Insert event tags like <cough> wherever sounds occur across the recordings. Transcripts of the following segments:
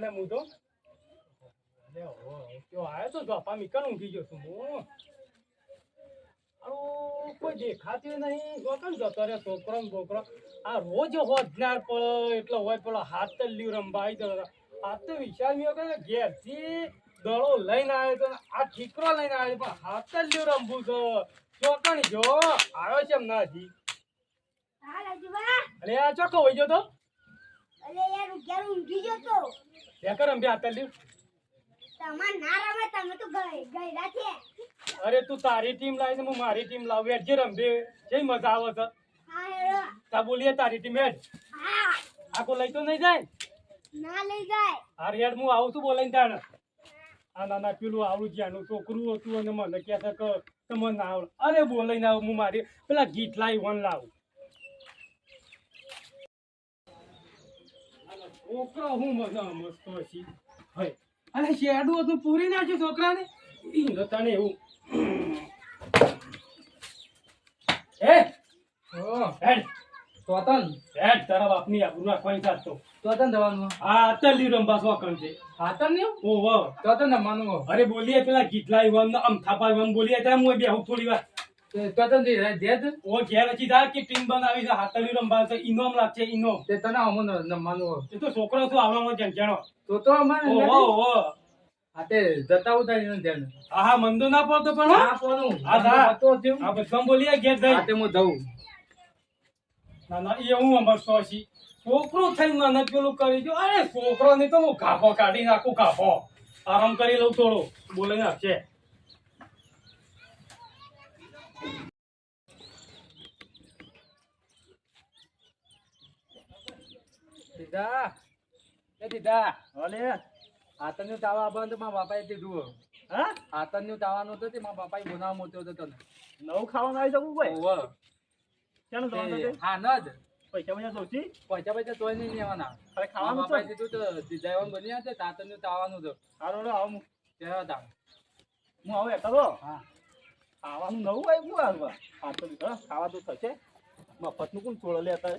ને હું તો આયો તો ધોપા મીકર ઊંઘી ગયો છું હું. કોઈ દેખાતું નહીં. ગોકણ જતો રે છોકરો ને બોકરો? આ રોજ હોજનાર પડે એટલે હોય પેલો હાથ જ લીવ રંબાઈ દો આ તો વિચાર મેં કે ઘેરથી દડો લઈને આવ્યો તો આ ઠીકરો લઈને આવ્યો પણ હાથ લીવ રંબુ છે. ચોકણ જો આવ્યો છે એમ ના હજી અરે આ ચોખ્ખો હોય ગયો તો? અરે યાર ઊંઘી ગયો તો. ત્યાં કર અંબે આતા લ્યો તમાર ના રમે તમે તો ગઈ ગયડા છે. અરે તું તારી ટીમ લાવીને હું મારી ટીમ લાવું. એટ જે રમબે જે મજા આવે છે. હા હેરો તા બોલીએ તારી ટીમ એટ હા. આખો લઈ તો નહીં જાય? ના લઈ જાય. અરે રેડ હું આવું છું બોલાઈને તાણ. આ નાના પેલું આવડું જ્યાંનું છોકરું હતું અને મને કહેતા છે કે તમે ના આવડે. અરે બોલાઈને આવું હું મારી પેલા ગીત લાવી વન લાવું. છોકરો હું મજા મસ્ત હશી. હય અરે શેડું હતું પૂરી નાખ્યું છોકરાને? ઈ નતાને એવું. એ ઓ હેડ. તોતન હેડ તારા બાપની આબરૂ નાખવાની તો. તોતન દવાનું આ અતલી રંબા શોખન છે? આતર ને ઓહો તોતન દવાનું અરે બોલીએ પેલા ગીતલા ઈવન આમ થાપા ઈવન બોલીએ ત્યાં હું બે થોડી વાર. તોતન દી દેત ઓ ઘેર હજી જા કે ટીમ બનાવી છે હાથલી રંબા છે ઇનોમ લાગશે ઇનોમ તે તને અમો નમવાનું એ તો છોકરો શું તો તો અમારે જતા ને ધ્યાન. આ હા મંદો ના પડતો પણ હો. આ કોનું આ તો થયું આ બધા બોલીએ ઘેર જઈ હાતે હું દઉં ના ના એ હું અમાર સોસી. છોકરો થઈ મને પેલું કરી દો અરે છોકરો ને તો હું કાફો કાઢી નાખું કાફો આરામ કરી લઉં થોડો. બોલીને આપશે દીદા એ દીધા. ભલે હાતનનું તાવા આવવાનું તો મારા બાપાએ દીધું હા? હાતનનું તાવાનું તો તે મારા બાપાએ બનાવવા મોટો હતો તને. નવું ખાવાનું આવી જવું ભાઈ ઓવ ચાલો હા ન જ. પૈસા પૈસા જોતી પૈસા પૈસા તોય નહીં લેવાના. અરે મારા બાપાએ કીધું તો દીદાવાનું બની આવે હાતનનું તાવાનું તો સારું આવું કહેવા તા હું હવે હા. ખાવાનું નવું આવ્યું તો હા, ખાવા તો થશે. મફતનું કોણ છોડો લેતા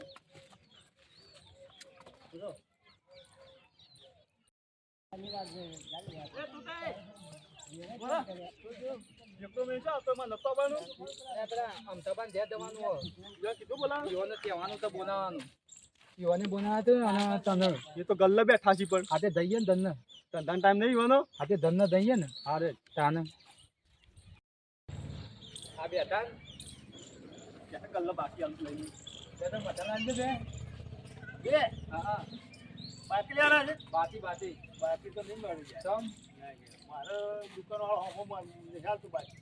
ગલ્લે બેઠા છે પણ હાથે દઈએ ને. ધનને ધંધાનો ટાઈમ નહીં હોવાનો હાથે ધન દઈએ ને હારે તાને આ બેઠા ગલ્લે બાકી લઈને બે તો મસાલા આલજો બે હા. બાકી લેવાના છે? બાકી બાકી. બાકી તો નહીં મારે દુકાન વાળો તું બાકી.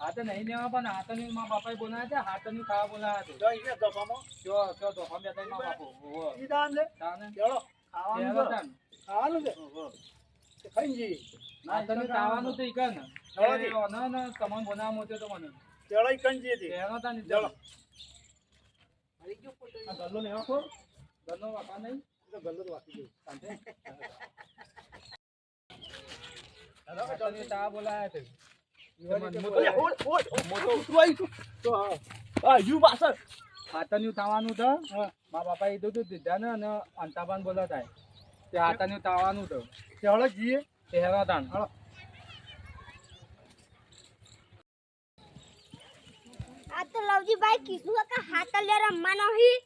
હાથે નહીં લેવા પણ હાથની માં બાપાએ બોલાયા છે? હાથની ખાવા બોલાયા છે? તો અહીંયા દફામાં કયો કયો તો હમ બેઠા માં બાપો. ઓહો ઈ છે? તાને ચલો ખાવાનું. તાન. ખાવાનું છે? તો ખાઈ જઈએ. ખાવાનું તો ઈ કર ને. ના એ તમને બનાવવા મોટ્યો તો મને. ચલો ઈ કઈ જઈએ તે. કહેવા તાન ચલો. ગલ્લો ને આખો ઘરનો વાપા નહીં તો ગલ્લો તો શાંતિ. હાથની તાવા બોલાયા. તો હા. હા, યુ પાછળ. હાથનું તાવાનું તો મારા બાપા એ દૂધ દીધા ને અને અંતાબાન બોલાતા તે હાથનું તાવાનું તો ચલો જઈએ તે હેવા તાન આ તો લવજીભાઈ કીધું કે હાથ લે રમવાનો હી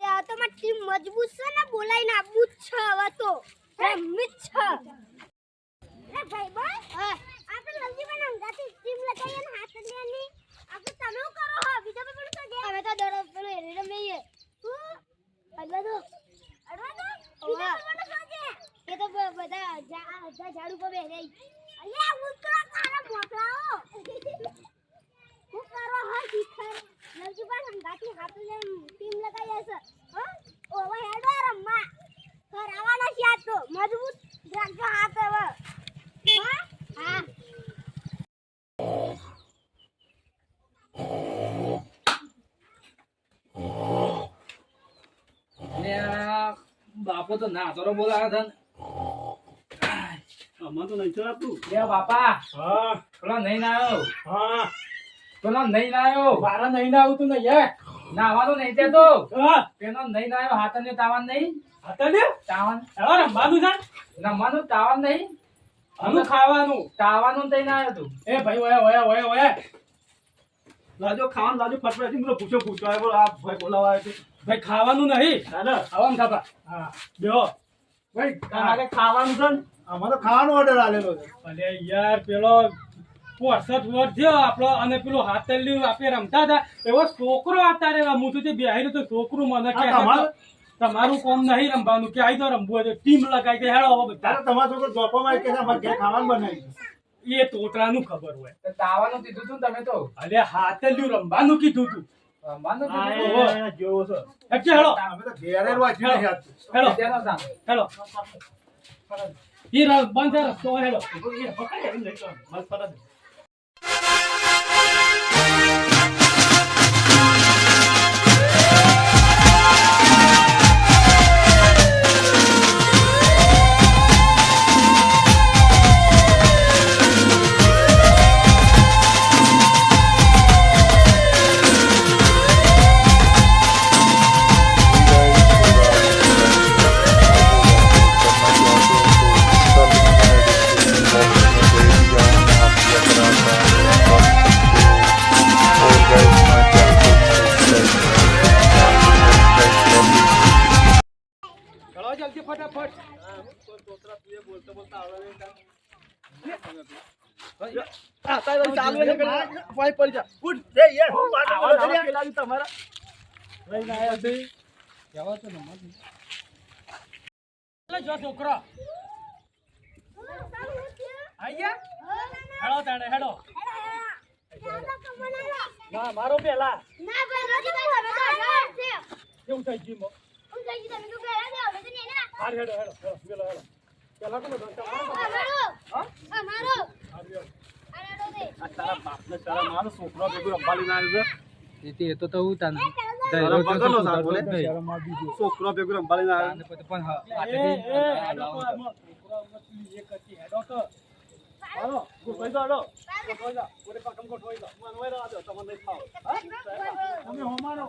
તે ટીમ મજબૂત છે ને બોલાઈને આપવું જ છે હવે તો રમવી જ છે અરે ભાઈ ભાઈ આપણે લવજીભાઈ અંગાથી ટીમ લગાવીએ ને હાથ લેવાની આપણે તમે શું કરો હો બીજો કોઈ પણ તો અમે તો દરો પેલો એરી રમીએ હું અડવા દો અડવા દો બીજો કોઈ પણ તો એ તો બ- બધા જા- બધા ઝાડ ઉપર બેસે અલ્યા ઉતરો તારા મોકલાઓ હું કરો હો શીખર નવજીભાઈ સંગાથી હાથ લઈને ટીમ લગાવી હશે હો ઓવે હેડો રમવા કરાવવાના છે આ તો મજબૂત રાખજો હાથ હવે હા હા ને આ બાપો તો ના તરો બોલા હતા આમાં તો નહીં ચલાતું. એ બાપા હા, પેલો નહીં ના આવ્યો હા. પેલો નહીં ના આવ્યો મારા નહીં ના આવતું ને યાર નાવાનું નહીં તે તો. પેલો નહીં નાયો ને તાવન નહીં. હતા ને? તાવન. હવે રમવાનું છે? નમવાનું તાવન નહીં. આનું ખાવાનું. તાવાનું તઈ ના આવ્યો તું. એ ભાઈ ઓયા ઓયા ઓયા ઓયા. લાજો ખાવાનું લાજો ફટફટ મને પૂછો પૂછો. આ આ ભાઈ બોલાવા આવ્યો છે. ભાઈ ખાવાનું નહીં. દાદા આવામ થાપા હા. બેહો. ભાઈ તારે ખાવાનું છે ને? અમારે ખાવાનો ઓર્ડર આલેલો છે. અરે યાર પેલો પોસઠ વર્ષ થયો આપણો અને પેલો હાથેલી આપણે રમતા હતા. એવો છોકરો અત્યારે રે હું તો બેહાઈ તો છોકરું મને કે તમારું? કોમ નહીં રમવાનું. કે આઈ તો રમવું હોય ટીમ લગાઈ કે હેડો બધા. તમારો છોકરો જોપમાં આવી કે ખાવાનું બનાવી. એ તોતરાનું ખબર હોય. તો તાવાનું કીધું તું તમે તો? અલે હાથેલ્યું રમવાનું કીધું તું. રમવાનું કીધું હેલો છે. હેડો. અમે તો ઘેરે યાદ છે. હેલો હેલો ઈ બંધ રસ્તો હેલો એ પકડ. વાય પડી જા. ઉઠ, રે યાર, હું વાત કરું તમારા. લઈને આયા છે. એટલે જો છોકરો આયા હેડો તાડે હેડો ના મારો પેલા ના ભાઈ નથી ભાઈ હવે તો આગળ છે કેવું થઈ ગયું મો? હું કહી તમે તો પેલા દે હવે તો ને ના હાર હેડો હેડો હેડો પેલો હેડો પેલા કોનો ધંધો? મારો હા મારો હા? અમારો તારા બાપને તારા માનો છોકરો ભેગું રમવા લઈને આવ્યો. એ તો તો હું તને. પણ છોકરો ભેગું રમવા લઈને આવ્યો. તો આમાં આમાં તો.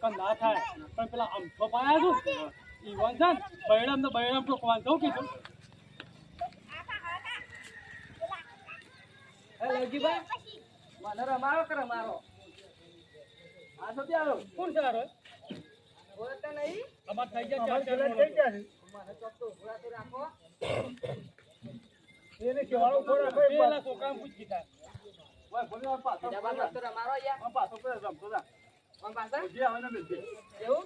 કે ના થાય પણ પેલા અમથો પાયા છું ઈ વાંધા બૈરામ ને બૈરામ તો વાંધો કીધું. મને રમાડો કે રમાડો? આ શું ત્યાં કોણ છે આ રોય? બોલતા નહીં. અમાર થઈ ગયા અમારે ચાર ચાર થઈ ગયા. મને તો રાખો. એને કહેવાનો ખોરાક હોય, પેલા છોકરાને પૂછ કીધા ઓય, બોલો, પાછો બીજા તો રમાડો યાર પાછો રમતો જા. કોણ જે આવે ને મિલજે. એવું?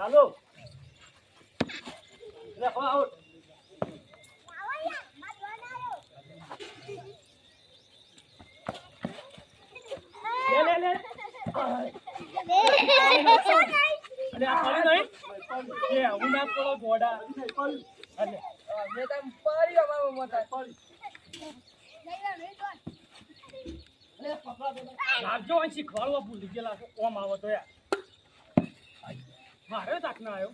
ચાલો. આવો. લે લે લે. આ પડી હું ના પડો ગોડા અરે મેં તમ પરી અમારો મોટા પરી લાગજો, અહીં શીખવાડવા ભૂલી ગયેલા ઓમ આવો તો યાર મારે તાક ના આવ્યો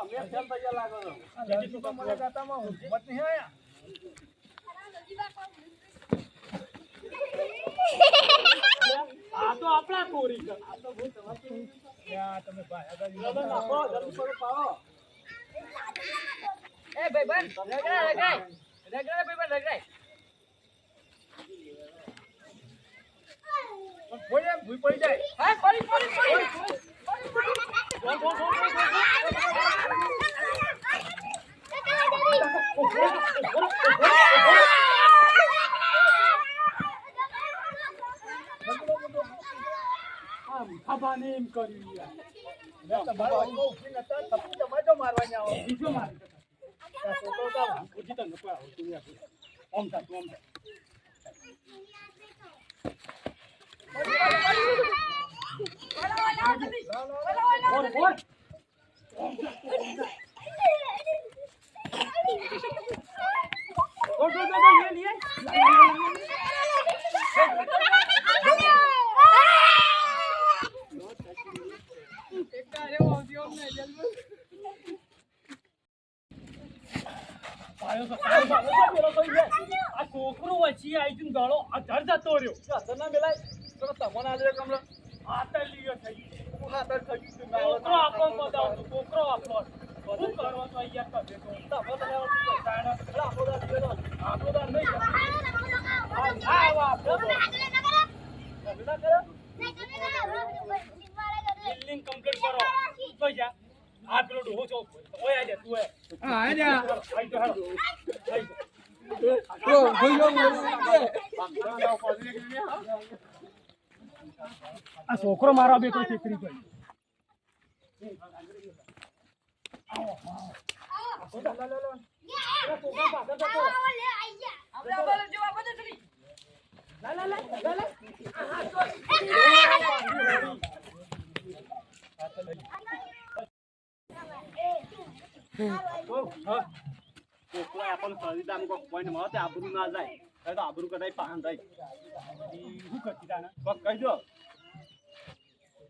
અમે કેમ પૈસા લાગો છો? જેથી તું મને ગાતામાં હું મત નહીં આયા. આ તો આપણા કોરી છે. આ તો હું તમારી તમે ભાઈ નાખો, જલ્દી કરો, પાડો. એ ભાઈ બન રગડાય રગડાય. રગડાય ભાઈ બન રગડાય. પણ કોઈ એમ ભૂઈ પડી જાય. હા પડી પડી પડી પડી આમ ખભાને એમ કર્યું યાર લે, તમારા વાતમાં ઊભી નતા, થપ્પી તમારે જો મારવાની આવો. બીજો મારી આ છોકરો તો આમ પૂછી તને કોઈ આવતું નથી ઓમ થાય તું ઓમ થાય છોકરો વચ્ચે આવી ગયો દડો અધર જતો રહ્યો. હાથર ના મેલાય તમને આજે કમલો હાથલીઓ થઈ હું હાથર થઈ ગયું છોકરો આપણો બતાવતો છોકરો આપણો બધું કરવા તો અહીંયા કરે તો તમે તમે આપણો દાદ દીધો આપણો દાદ નહીં કરે. હા આ વાપરો તો. તમે ના કર્યો બિલ્ડિંગ કમ્પ્લીટ કરો તો જા આ પેલો ડોહો છો ઓય આજા તું એ હા આઈ જા. આઈ તો હેડો આઈ જા. ભાઈઓ બોલું કે. આ છોકરો મારો બેટો છેતરી ગયો છોકરો આપણને ખરીદામ કોક point મળે તે આબરૂ ના જાય. નહીં તો આબરૂ કદાચ પાહન થાય. શું કરતી તાને કોક કહી દો.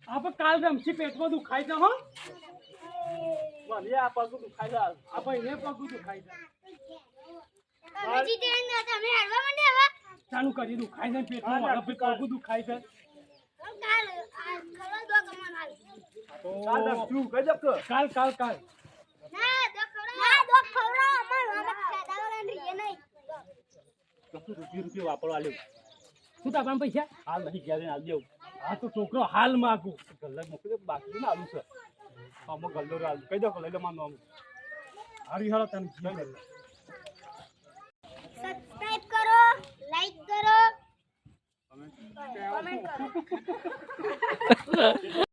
આપણે કાલ રમશી પેટમાં દુખાય છે હો. મને આ પગ આપણે એને પગ દુખાય છે. તમે હારવા માંડ્યા હવે. ચાલુ કરી દુખાય છે પેટમાં મારા પગ દુખાય છે. કાલ આ ખરો દો કમાન હાલ. કાલ કહી દો કે. કાલ કાલ કાલ ના દો ખરો ના દો ખરો અમાર મામા ખાતા વગર રીએ નહીં કશું રૂપિયો રૂપિયો વાપરવા લ્યો શું તારા પૈસા? હાલ નહીં ગયા હાલ દેવું આ તો છોકરો હાલ માગું. ગલ્લા મોકલી બાકી ના આલું છે. અમુક ગલ્લો હાલ કહી દો લઈ લો માનું અમુક હારી હાલો તને સબસ્ક્રાઇબ કરો લાઈક કરો. કમેન્ટ કરો. <laughs> <laughs>